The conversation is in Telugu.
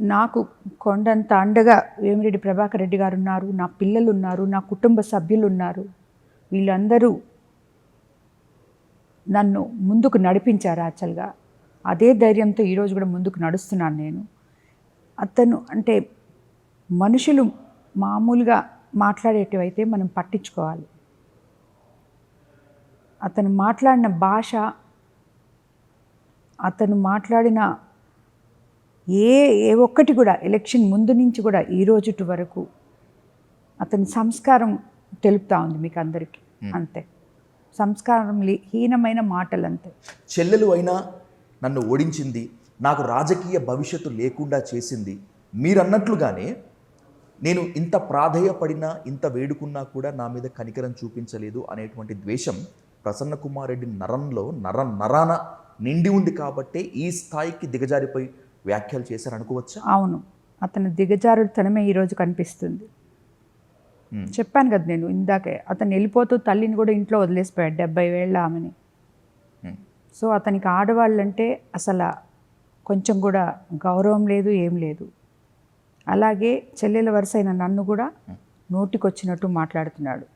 నాకు కొండంత అండగా వేమిరెడ్డి ప్రభాకర్ రెడ్డి గారు ఉన్నారు నా పిల్లలు ఉన్నారు నా కుటుంబ సభ్యులు ఉన్నారు వీళ్ళందరూ నన్ను ముందుకు నడిపించారు యాక్చువల్గా. అదే ధైర్యంతో ఈరోజు కూడా ముందుకు నడుస్తున్నాను నేను. అతను అంటే మనుషులు మామూలుగా మాట్లాడేటివైతే మనం పట్టించుకోవాలి. అతను మాట్లాడిన భాష అతను మాట్లాడిన ఏ ఏ ఒక్కటి కూడా ఎలక్షన్ ముందు నుంచి కూడా ఈ రోజుటి వరకు అతని సంస్కారం తెలుపుతా ఉంది మీకు అందరికీ. అంతే. సంస్కారం హీనమైన మాటలు అంతే చెల్లెలు అయినా నన్ను ఓడించింది నాకు రాజకీయ భవిష్యత్తు లేకుండా చేసింది మీరన్నట్లుగానే నేను ఇంత ప్రాధేయపడినా ఇంత వేడుకున్నా కూడా నా మీద కనికరం చూపించలేదు అనేటువంటి ద్వేషం ప్రసన్న కుమార్ రెడ్డి నరంలో నర నరాన నిండి ఉంది కాబట్టే ఈ స్థాయికి దిగజారిపోయి వ్యాఖ్యలు చేశారు అనుకోవచ్చా? అవును. అతను దిగజారుడుతనమే ఈరోజు కనిపిస్తుంది. చెప్పాను కదా నేను ఇందాకే అతను వెళ్ళిపోతూ తల్లిని కూడా ఇంట్లో వదిలేసిపోయాడు డెబ్బై వేళ్ళ ఆమెని. సో అతనికి ఆడవాళ్ళంటే అసలు కొంచెం కూడా గౌరవం లేదు ఏం లేదు. అలాగే చెల్లెల వరుసైన నన్ను కూడా నోటికొచ్చినట్టు మాట్లాడుతున్నాడు.